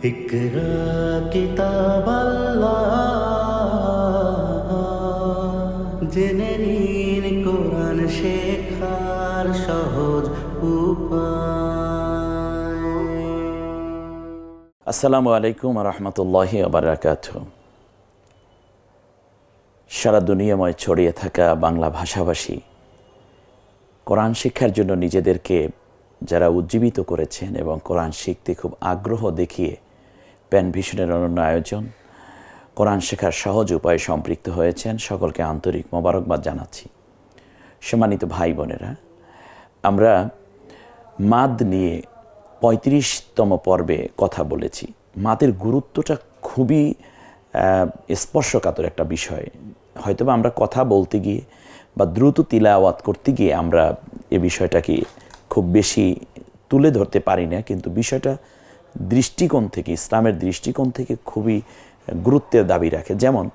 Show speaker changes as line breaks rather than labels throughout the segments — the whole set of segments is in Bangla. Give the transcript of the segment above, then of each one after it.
اقرا কিতাব জেনে নিন কোরআন শেখার সহজ উপায়
আসসালামু আলাইকুম রহমতুল্লাহি আবরাকাত সারা দুনিয়াময় ছড়িয়ে থাকা বাংলা ভাষাভাষী কোরআন শিক্ষার জন্য নিজেদেরকে যারা উজ্জীবিত করেছেন এবং কোরআন শিখতে খুব আগ্রহ দেখিয়ে প্যান ভিশনের অনন্য আয়োজন কোরআন শেখার সহজ উপায়ে সম্পৃক্ত হয়েছেন। সকলকে আন্তরিক মোবারকবাদ জানাচ্ছি। সম্মানিত ভাই বোনেরা, আমরা মাদ নিয়ে পঁয়ত্রিশতম পর্বে কথা বলেছি। মাদের গুরুত্বটা খুবই স্পর্শকাতর একটা বিষয়। হয়তোবা আমরা কথা বলতে গিয়ে বা দ্রুত তিলাওয়াত করতে গিয়ে আমরা এ বিষয়টাকে খুব বেশি তুলে ধরতে পারি না, কিন্তু বিষয়টা দৃষ্টিকোণ থেকে, ইসলামের দৃষ্টিকোণ থেকে খুবই গুরুত্বের দাবি রাখে। যেমন,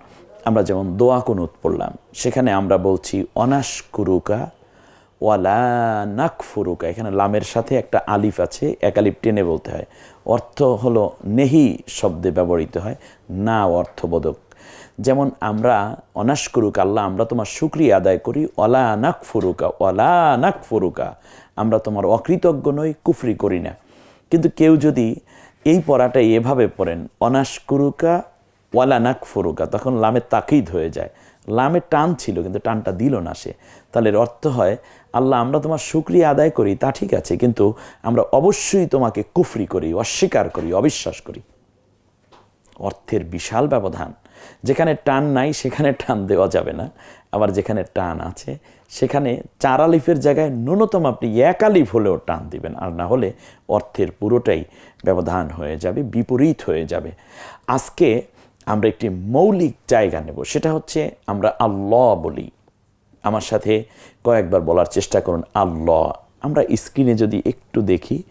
আমরা যেমন দোয়া কুনুত পড়লাম, সেখানে আমরা বলছি অনাস কুরুকা ওয়ালা নাক ফুরুকা এখানে লামের সাথে একটা আলিফ আছে, এক আলিফ টেনে বলতে হয়। অর্থ হলো নেহি শব্দে ব্যবহৃত হয়, না অর্থবোধক। যেমন, আমরা অনাস করুক আল্লাহ, আমরা তোমার শুক্রিয়া আদায় করি। ওলা নাক ফুরুকা ওলা নাক ফুরুকা আমরা তোমার অকৃতজ্ঞ নই, কুফরি করি না। কিন্তু কেউ যদি এই পড়াটা এভাবে পড়েন অনাস কুরুকা, ওয়ালা নাক ফুরুকা তখন লামে তাকিদ হয়ে যায়। লামে টান ছিল, কিন্তু টানটা দিল না সে। তাহলে অর্থ হয়, আল্লাহ, আমরা তোমার শুক্রিয়া আদায় করি, তা ঠিক আছে, কিন্তু আমরা অবশ্যই তোমাকে কুফরি করি, অস্বীকার করি, অবিশ্বাস করি। অর্থের বিশাল ব্যবধান। যেখানে টান নাই, সেখানে টান দেওয়া যাবে না। আবার যেখানে টান আছে, সেখানে চার আলিফের জায়গায় ন্যূনতম আপনি এক আলিফ হলেও টান দিবেন। আর না হলে অর্থের পুরোটাই ব্যবধান হয়ে যাবে, বিপরীত হয়ে যাবে। আজকে আমরা একটি মৌলিক জায়গা নেব, সেটা হচ্ছে আমরা আল্লাহ বলি। আমার সাথে কয়েকবার বলার চেষ্টা করুন, আল্লাহ। আমরা স্ক্রিনে যদি একটু দেখি,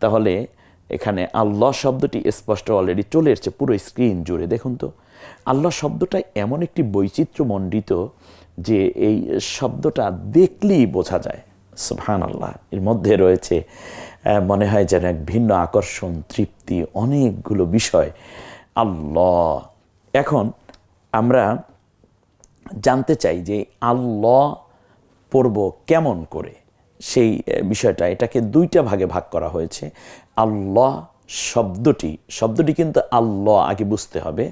তাহলে এখানে আল্লাহ শব্দটি স্পষ্ট অলরেডি চলে এসছে, পুরো স্ক্রিন জুড়ে। দেখুন তো আল্লাহ শব্দটা এমন একটি বৈচিত্র্যমণ্ডিত যে এই শব্দটা দেখলেই বোঝা যায়। সুবহান আল্লাহ এর মধ্যে রয়েছে মনে হয় যেন এক ভিন্ন আকর্ষণ, তৃপ্তি, অনেকগুলো বিষয়। আল্লাহ। এখন আমরা জানতে চাই যে আল্লাহ পড়ব কেমন করে? সেই বিষয়টা, এটাকে দুইটা ভাগে ভাগ করা হয়েছে। আল্লাহ শব্দটি শব্দটি কিন্তু আল্লাহ আগে বুঝতে হবে।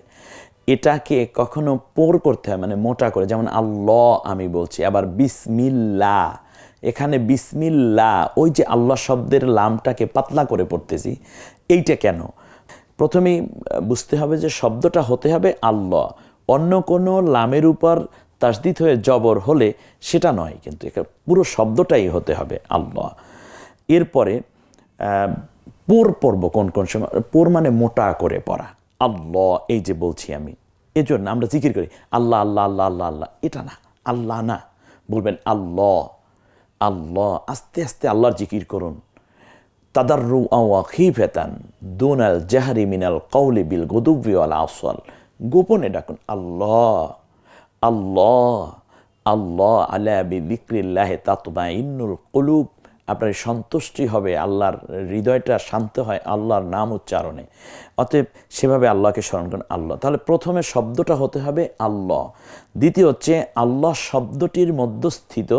এটাকে কখনো পোর করতে হয় মানে মোটা করে, যেমন আল্লাহ আমি বলছি। আবার বিসমিল্লা এখানে বিসমিল্লা ওই যে আল্লাহ শব্দের লামটাকে পাতলা করে পড়তেছি, এইটা কেন? প্রথমেই বুঝতে হবে যে শব্দটা হতে হবে আল্লাহ। অন্য কোনো লামের উপর তাসদিদ হয়ে জবর হলে সেটা নয়, কিন্তু পুরো শব্দটাই হতে হবে আল্লাহ। এরপরে পোর পড়ব কোন কোন সময়, পোর মানে মোটা করে পড়া। আল্লাহ, এই যে বলছি আমি। এজন্য আমরা জিকির করি, আল্লাহ আল্লাহ আল্লাহ আল্লাহ আল্লাহ। এটা না, আল্লাহ না। বলবেন, আল্লাহ আল্লাহ, আস্তে আস্তে আল্লাহর জিকির করুন। তাদাররু আওয়া খিফেতান দুনাল জাহারি মিনাল কৌলি বিল গদুবি আল আসল গোপনে ডাকুন, আল্লাহ আল্লাহ আল্লাহ আলা বি বিক্রিল্লাহ তাতমা ইন্নুল কলুব। আপনার সন্তুষ্টি হবে, আল্লাহর হৃদয়টা শান্ত হয় আল্লাহর নাম উচ্চারণে। অতএব সেভাবে আল্লাহকে স্মরণ করেন আল্লাহ। তাহলে প্রথমে শব্দটা হতে হবে আল্লাহ। দ্বিতীয় হচ্ছে আল্লাহ শব্দটির মধ্যস্থিত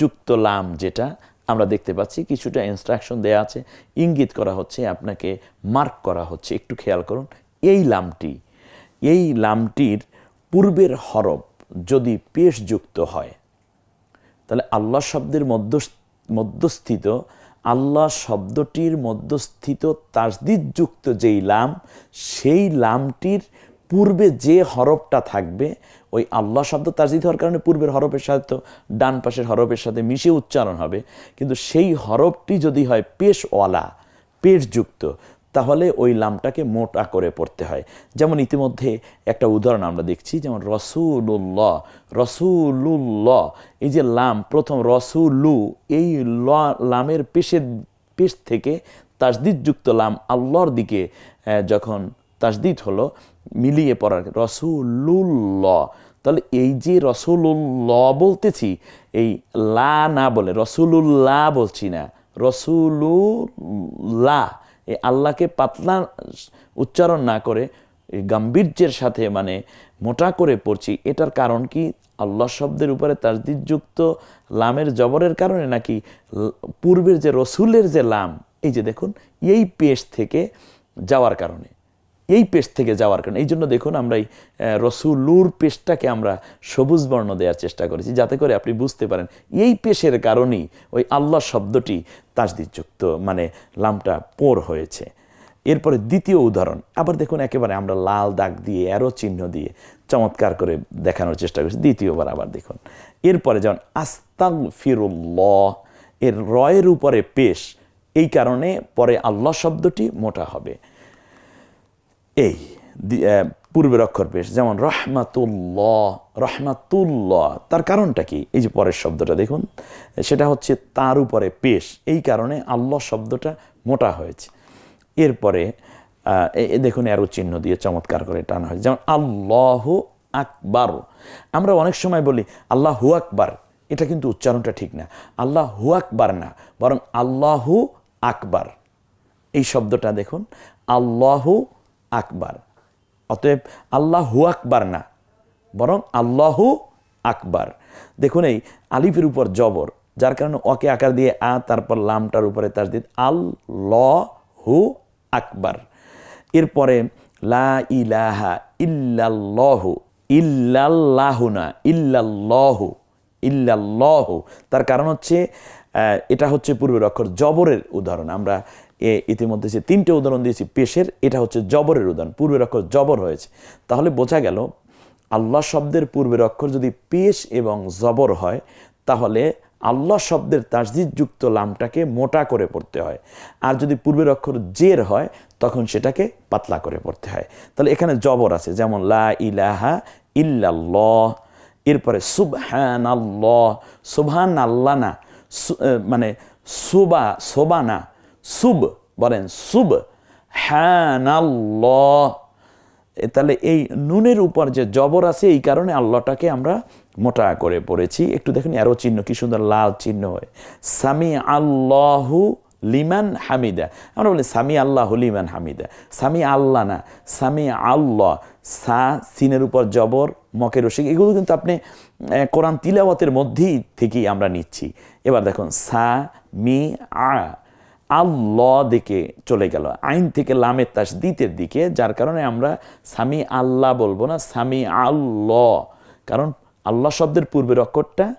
যুক্ত লাম যেটা আমরা দেখতে পাচ্ছি, কিছুটা ইনস্ট্রাকশন দেয়া আছে। ইঙ্গিত করা হচ্ছে, আপনাকে মার্ক করা হচ্ছে। একটু খেয়াল করুন, এই লামটি, এই লামটির পূর্বের হরফ যদি পেশযুক্ত হয়, তাহলে আল্লাহ শব্দের মধ্য মধ্যস্থিত, আল্লাহ শব্দটির মধ্যস্থিত তাসদিদযুক্ত যেই লাম, সেই লামটির পূর্বে যে হরফটা থাকবে, ওই আল্লাহ শব্দ তাসদিদ হওয়ার কারণে পূর্বের হরফের সাথে তো ডান পাশের হরফের সাথে মিশে উচ্চারণ হবে। কিন্তু সেই হরফটি যদি হয় পেশওয়ালা, পেশযুক্ত তাহলে ওই লামটাকে মোটা করে পড়তে হয়। যেমন ইতিমধ্যে একটা উদাহরণ আমরা দেখছি, যেমন রসুল্লাহ রসুলুল্লাহ, এই যে লাম, প্রথম রসুলু, এই ল, লামের পেশের পেশ থেকে তাসদিদযুক্ত লাম আল্লাহর দিকে যখন তাসদিদ হলো, মিলিয়ে পড়ার রসুলুল্লাহ, তাহলে এই যে রসুলুল্লাহ বলতেছি, এই লা না বলে, রসুলুল্লাহ বলছি না, রসুলুল্লাহ এই আল্লাহকে পাতলা উচ্চারণ না করে গাম্ভীর্যের সাথে মানে মোটা করে পড়ছি, এটার কারণ কি? আল্লাহ শব্দের উপরে তাজদিদযুক্ত লামের জবরের কারণে নাকি পূর্বের যে রসুলের যে লাম, এই যে দেখুন, এই পেশ থেকে যাওয়ার কারণে। এই পেশ থেকে যাওয়ার কারণে। এই জন্য দেখুন আমরা এই রসুলুর পেশটাকে আমরা সবুজ বর্ণ দেওয়ার চেষ্টা করেছি, যাতে করে আপনি বুঝতে পারেন এই পেশের কারণেই ওই আল্লাহ শব্দটি তাজদিদযুক্ত মানে লামটা পোর হয়েছে। এরপরে দ্বিতীয় উদাহরণ, আবার দেখুন একেবারে আমরা লাল দাগ দিয়ে, অ্যারো চিহ্ন দিয়ে চমৎকার করে দেখানোর চেষ্টা করছি, দ্বিতীয়বার আবার দেখুন। এরপরে যেমন আস্তাং ফিরুল্লাহ এর রয়ের উপরে পেশ, এই কারণে পরে আল্লাহ শব্দটি মোটা হবে। এই পূর্বের অক্ষর পেশ যেমন রহমাতুল্লাহ রহমাতুল্লাহ। তার কারণটা কি? এই যে পরের শব্দটা দেখুন, সেটা হচ্ছে তার উপরে পেশ। এই কারণে আল্লাহ শব্দটা মোটা হয়েছে। এরপরে দেখুন অ্যারো চিহ্ন দিয়ে চমৎকার করে টানা হয়েছে। যেমন আল্লাহ আকবার। আমরা অনেক সময় বলি, আল্লাহ হু আকবার। এটা কিন্তু উচ্চারণটা ঠিক না। আল্লাহ হু আকবার না, বরং আল্লাহু আকবার। এই শব্দটা দেখুন, আল্লাহু আকবার। অতএব আল্লাহু আকবার না, বরং আল্লাহু আকবার। দেখুন এই আলিফের উপর জবর, যার কারণে অকে আকার দিয়ে আ, তারপর লামটার উপরে তার দিত আল ল হু আকবার। এরপরে লা ইলাহা ইল্লাল্লাহু ইল্লাল্লাহু না ইল্লাল্লাহু ইল্লাল্লাহু। তার কারণ হচ্ছে এটা হচ্ছে পূর্বের অক্ষর জবরের উদাহরণ। আমরা ইতিমধ্যে যে তিনটে উদাহরণ দিয়েছি, পেশের, এটা হচ্ছে জবরের উদাহরণ, পূর্বের অক্ষর জবর হয়েছে। তাহলে বোঝা গেল, আল্লাহ শব্দের পূর্বের অক্ষর যদি পেশ এবং জবর হয়, তাহলে আল্লাহ শব্দের তাসদিদযুক্ত লামটাকে মোটা করে পড়তে হয়। আর যদি পূর্বের অক্ষর জের হয়, তখন সেটাকে পাতলা করে পড়তে হয়। তাহলে এখানে জবর আছে, যেমন লা ইলাহা ইল্লাল্লাহ, এরপরে সুবহান আল্লাহ সুবহান আল্লাহ না মানে সুবা সোবা না সুব বলেন, সুব। হ্যান আল্লাহ তাহলে এই নুনের উপর যে জবর আছে, এই কারণে আল্লাহটাকে আমরা মোটা করে পড়েছি। একটু দেখুন আরও চিহ্ন কি সুন্দর, লাল চিহ্ন হয়। সামি আল্লাহু লিমান হামিদা। আমরা বলি সামি আল্লাহ লিমান হামিদা। সামি আল্লাহ না সামি আল্লাহ সা, সিনের উপর জবর, মকের রসিক এগুলো কিন্তু আপনি কোরআন তিলাওয়াতের মধ্যেই থেকেই আমরা নিচ্ছি। এবার দেখুন, সা, মি, আ, আল্লাহ দিকে চলে গেল। আইন থেকে লামের তাস দিতের দিকে, যার কারণে আমরা সামি আল্লাহ বলব না, সামি আল্লাহ। কারণ আল্লাহ শব্দের পূর্বের অক্ষরটা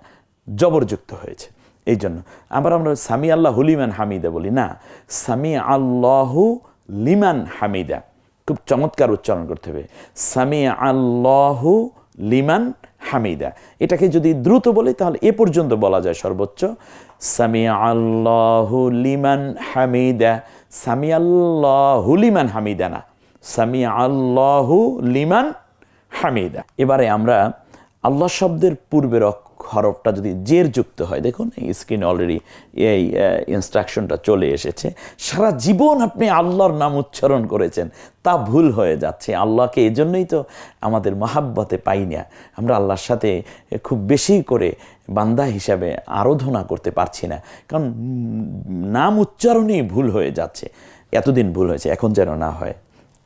জবরযুক্ত হয়েছে। এই জন্য আবার আমরা সামি আল্লাহ লিমান হামিদা বলি। না, সামি আল্লাহু লিমান হামিদা। খুব চমৎকার উচ্চারণ করতে হবে। সামি আল্লাহু লিমান হামিদা। এটাকে যদি দ্রুত বলি, তাহলে এ পর্যন্ত বলা যায় সর্বোচ্চ সামি আল্লাহু লিমান হামিদা। সামি আল্লাহু লিমান হামিদা না সামি আল্লাহু লিমান হামিদা। এবারে আমরা আল্লাহ শব্দের পূর্বের অক্ষ- হরফটা যদি জের যুক্ত হয়, দেখুন এই স্ক্রিনে অলরেডি এই ইনস্ট্রাকশনটা চলে এসেছে। সারা জীবন আপনি আল্লাহর নাম উচ্চারণ করেছেন, তা ভুল হয়ে যাচ্ছে। আল্লাহকে এই জন্যই তো আমাদের মহাব্বতে পাই না। আমরা আল্লাহর সাথে খুব বেশি করে বান্দা হিসাবে আরাধনা করতে পারছি না। কারণ নাম উচ্চারণেই ভুল হয়ে যাচ্ছে। এতদিন ভুল হয়েছে, এখন যেন না হয়।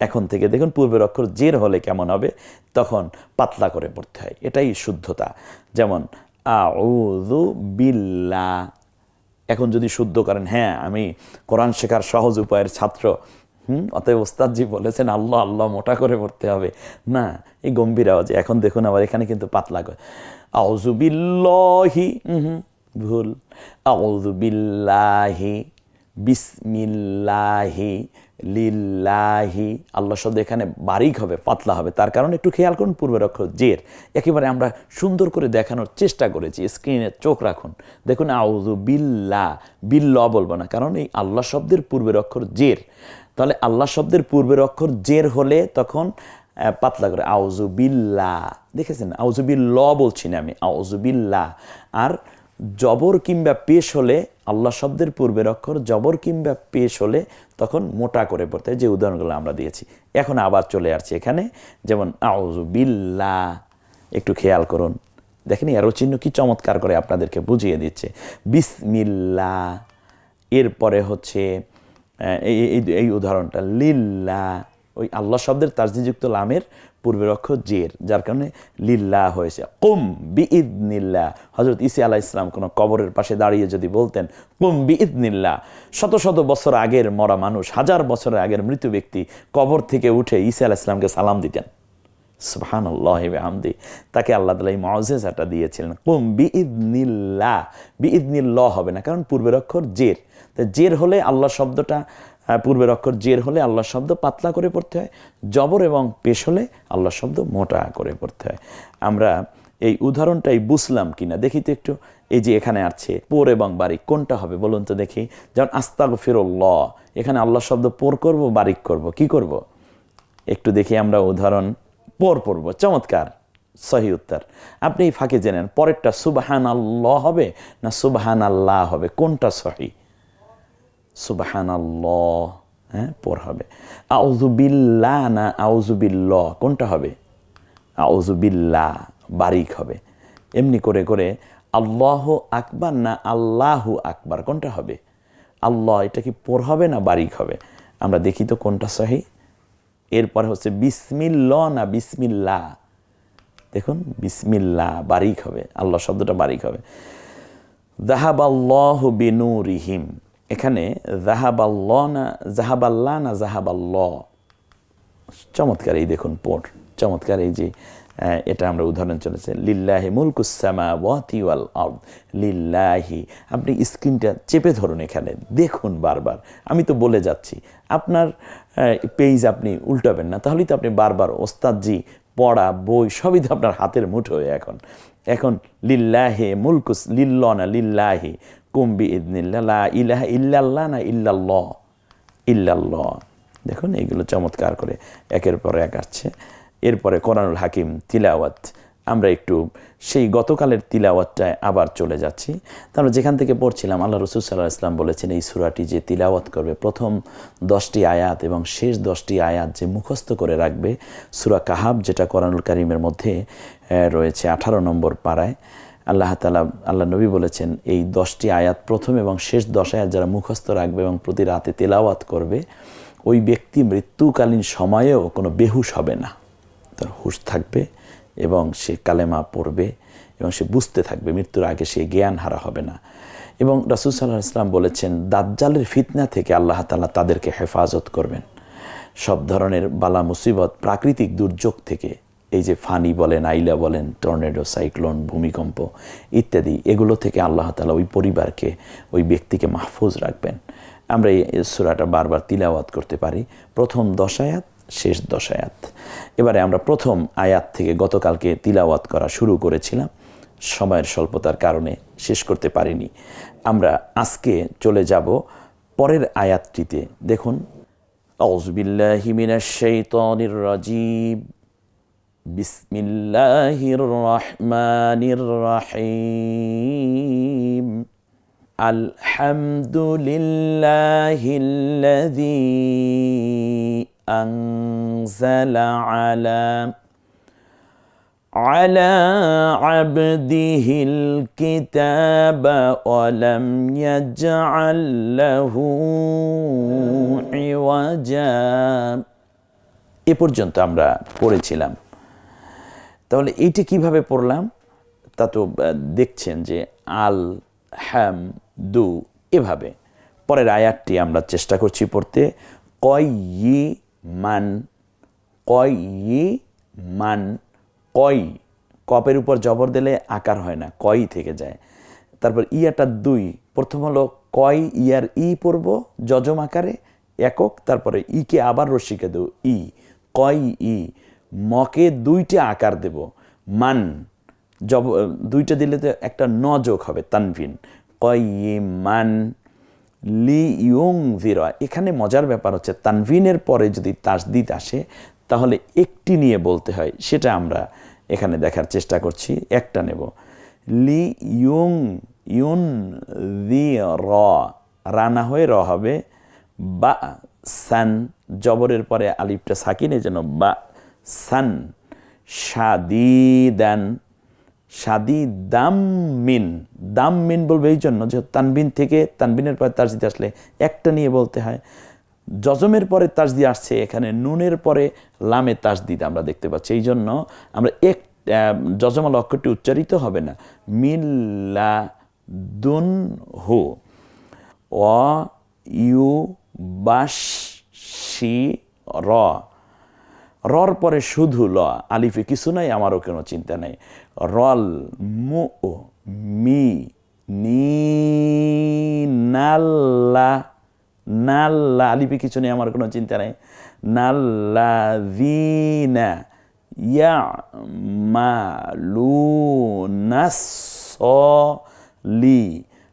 এখন থেকে দেখুন, পূর্বের অক্ষর জের হলে কেমন হবে? তখন পাতলা করে পড়তে হয়। এটাই শুদ্ধতা। যেমন আউযু বিল্লা এখন যদি শুদ্ধ করেন হ্যাঁ আমি কোরআন শেখার সহজ উপায়ের ছাত্র। হুম, অতএব ওস্তাদজি বলেছেন, আল্লাহ আল্লাহ, মোটা করে পড়তে হবে। না, এই গম্ভীর আওয়াজে। এখন দেখুন আবার এখানে কিন্তু পাতলা করে। আউযু বিল্লাহি হুম, ভুল। আউযু বিল্লাহি, বিসমিল্লাহি লিল্লাহি আল্লাহ শব্দ এখানে বারিক হবে, পাতলা হবে। তার কারণে একটু খেয়াল করুন, পূর্বের অক্ষর জের। একেবারে আমরা সুন্দর করে দেখানোর চেষ্টা করেছি, স্ক্রিনে চোখ রাখুন। দেখুন আউজু বিল্লা বিল্লা বলব না, কারণ এই আল্লাহ শব্দের পূর্বের অক্ষর জের। তাহলে আল্লাহ শব্দের পূর্বের অক্ষর জের হলে তখন পাতলা করে আউজু বিল্লা দেখেছেন? আউজু বিল্ল বলছি না আমি আউজু বিল্লা আর জবর কিংবা পেশ হলে, আল্লাহ শব্দের পূর্বের অক্ষর জবর কিংবা পেশ হলে তখন মোটা করে পড়তে যে উদাহরণগুলো আমরা দিয়েছি। এখন আবার চলে আসছি এখানে, যেমন বিল্লা একটু খেয়াল করুন। দেখেন আরও চিহ্ন কি চমৎকার করে আপনাদেরকে বুঝিয়ে দিচ্ছে। বিসমিল্লা এরপরে হচ্ছে এই উদাহরণটা লিল্লা ওই আল্লাহ শব্দের তাজদিযুক্ত লামের পূর্বের অক্ষর জের, যার কারণে লিল্লা হয়েছে। কুম বি ইদনিল্লা হজরত ইসি আলাহ ইসলাম কোনো কবরের পাশে দাঁড়িয়ে যদি বলতেন, কুম বি ইদনিল্লা শত শত বছর আগের মরা মানুষ, হাজার বছরের আগের মৃত ব্যক্তি কবর থেকে উঠে ইসা আলাহ ইসলামকে সালাম দিতেন। সুবহান আল্লাহ আমদি তাকে আল্লাহ তালা এই মজেজাটা দিয়েছিলেন। কুম বি ইদনিল্লা বি ইদনিল্লাহ হবে না, কারণ পূর্বের অক্ষর জের। জের হলে আল্লাহ শব্দটা পূর্বের অক্ষর জের হলে আল্লাহ শব্দ পাতলা করে পড়তে হয়, জবর এবং পেশ হলে আল্লাহ শব্দ মোটা করে পড়তে হয়। আমরা এই উদাহরণটাই বুঝলাম কিনা, দেখি তো একটু। এই যে এখানে আছে, পোর এবং বারিক কোনটা হবে বলুন তো দেখি। যেমন আস্তাগ ফিরুল্লাহ এখানে আল্লাহ শব্দ পোর করব, বারিক করব কি করব? একটু দেখি আমরা উদাহরণ, পর পড়ব চমৎকার, সহি উত্তর। আপনি এই ফাঁকে জেনেন পরেরটা সুবাহান আল্লাহ হবে না সুবাহান আল্লাহ হবে, কোনটা সহি? সুবাহান হ্যাঁ পর হবে। আউজুবিল্লা না আউজুবিল্লাহ কোনটা হবে? আউজুবিল্লা বারিক হবে। এমনি করে করে আল্লাহ আকবার না আল্লাহু আকবার, কোনটা হবে? আল্লাহ, এটা কি পর হবে না বারিক হবে? আমরা দেখি তো কোনটা সহি। এরপর হচ্ছে বিসমিল্ল না বিসমিল্লা দেখুন বিসমিল্লা বারিক হবে। আল্লাহ শব্দটা বারিক হবে। জাহাবাল্লাহ বিনুরিহিম এখানে জাহাবাল্লাহ না জাহাবাল্লাহ না জাহাবাল্লাহ চমৎকার এই দেখুন পোট, চমৎকার এই যে এটা আমরা উদাহরণ চলেছে। লিল্লাহি মুলকুসামা ওয়াতি ওয়াল আরদ। লিল্লাহি, আপনি স্ক্রিনটা চেপে ধরুন এখানে, দেখুন বারবার। আমি তো বলে যাচ্ছি, আপনার পেজ আপনি উল্টাবেন না, তাহলেই তো আপনি বারবার ওস্তাদজি, পড়া, বই, সবই তো আপনার হাতের মুঠোয় এখন। এখন লিল্লাহে মুলকুস লিল্ল না লিল্লাহি কুম্বি ইদনিল্লা ইলাহা ইল্লাল্লাহ না ইল্লাল্লাহ ইল্লাল্লাহ দেখুন, এইগুলো চমৎকার করে একের পর এক আসছে। এরপরে কোরআনুল হাকিম তিলাওয়াত। আমরা একটু সেই গতকালের তিলাওয়াতটায় আবার চলে যাচ্ছি। তারপর যেখান থেকে পড়ছিলাম, আল্লাহ রসুল সাল্লাহ ইসলাম বলেছেন, এই সুরাটি যে তিলাওয়াত করবে, প্রথম দশটি আয়াত এবং শেষ দশটি আয়াত যে মুখস্থ করে রাখবে, সুরা কাহাব যেটা কোরআনুল কারিমের মধ্যে রয়েছে আঠারো নম্বর পাড়ায়। আল্লাহ তালা আল্লাহ নবী বলেছেন, এই দশটি আয়াত প্রথম এবং শেষ দশ আয়াত যারা মুখস্থ রাখবে এবং প্রতি রাতে তেলাওয়াত করবে, ওই ব্যক্তি মৃত্যুকালীন সময়েও কোনো বেহুশ হবে না। তার হুশ থাকবে এবং সে কালেমা পড়বে এবং সে বুঝতে থাকবে, মৃত্যুর আগে সে জ্ঞান হারা হবে না। এবং রাসুল সাল্লাহ ইসলাম বলেছেন, দাজ্জালের ফিতনা থেকে আল্লাহ তালা তাদেরকে হেফাজত করবেন। সব ধরনের বালা মুসিবত প্রাকৃতিক দুর্যোগ থেকে এই যে ফানি বলেন, আইলা বলেন, টর্নেডো, সাইক্লোন, ভূমিকম্প ইত্যাদি, এগুলো থেকে আল্লাহ তালা ওই পরিবারকে, ওই ব্যক্তিকে মাহফুজ রাখবেন। আমরা এই সুরাটা বারবার তিলাওয়াত করতে পারি। প্রথম দশায়াত শেষ দশায়াত এবারে আমরা প্রথম আয়াত থেকে গতকালকে তিলাওয়াত করা শুরু করেছিলাম। সময়ের স্বল্পতার কারণে শেষ করতে পারিনি। আমরা আজকে চলে যাব পরের আয়াতটিতে। দেখুন মিনাশ শাইতানির রাজিম। বিসমিল্লাহির রহমানির রহিম الحمد لله الذي أنزل على على عبده الكتاب ولم يجعل له عوجا এ পর্যন্ত আমরা পড়েছিলাম তাহলে এইটা কীভাবে পড়লাম? তা তো দেখছেন যে আল হ্যাম দু, এভাবে। পরের আয়াতটি আমরা চেষ্টা করছি পড়তে। কয় মান কয় মান, কয়, কপের উপর জবর দিলে আকার হয় না, কয় থেকে যায়। তারপর ইয়াটা দুই, প্রথম হলো কয় ইয়ার ই পড়ব, যজম আকারে একক, তারপরে ইকে আবার রশ্মিকে দেব, ই। কয় ই মকে দুইটা আকার দেব। মান, জব দুইটা দিলে তো একটা ন যোগ হবে, তানভিন। কয় মান লি ইয়ং জিরা এখানে মজার ব্যাপার হচ্ছে, তানভিনের পরে যদি তাসদিদ আসে, তাহলে একটি নিয়ে বলতে হয়, সেটা আমরা এখানে দেখার চেষ্টা করছি, একটা নেব। লি ইয়ং ইউন দি র রানা হয়ে র হবে বা সান জবরের পরে আলিফটা সাকিনে যেন বা সান সাদিদান সাদি দাম মিন দাম মিন বলবে এই জন্য যে তানবিন থেকে তানবিনের পরে তার আসলে একটা নিয়ে বলতে হয়। জজমের পরে তাসদি আসছে এখানে নুনের পরে লামে তাসদিদ আমরা দেখতে পাচ্ছি। এই জন্য আমরা এক আহ, যজমাল অক্ষরটি উচ্চারিত হবে না। মিল্লা দুন হু। অ ইউ বাস সি র। রর পরে শুধু ল, আলিফে কিছু নাই, আমারও কোনো চিন্তা নেই। রল, মু মি, নি, নাল্লা নাল্লা, আলিফে কিছু নেই, আমার কোনো চিন্তা নেই। নাল্লা দিনা ইয়া মা লু লি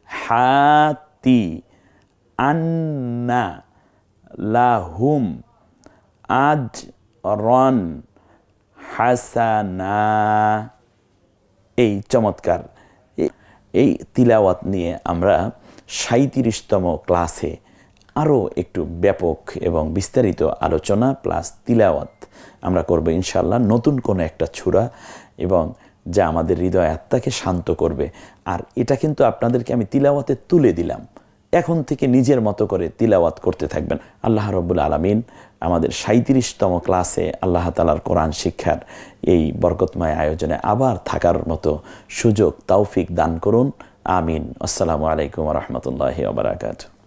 হাতি আন্না লাহুম আজ রন হাসানা। এই চমৎকার। এই তিলাওয়াত নিয়ে আমরা সাঁত্রিশতম ক্লাসে আরও একটু ব্যাপক এবং বিস্তারিত আলোচনা প্লাস তিলাওয়াত আমরা করব ইনশাল্লাহ নতুন কোনো একটা ছুরা এবং যা আমাদের হৃদয় আত্মাকে শান্ত করবে। আর এটা কিন্তু আপনাদেরকে আমি তিলাওয়াতে তুলে দিলাম। এখন থেকে নিজের মতো করে তিলাওয়াত করতে থাকবেন। আল্লাহ রব্বুল আলমিন আমাদের সাঁত্রিশতম ক্লাসে আল্লাহ তালার কোরআন শিক্ষার এই বরকতময় আয়োজনে আবার থাকার মতো সুযোগ, তৌফিক দান করুন। আমিন। আসসালামু আলাইকুম রহমতুল্লাহ বারাকাতু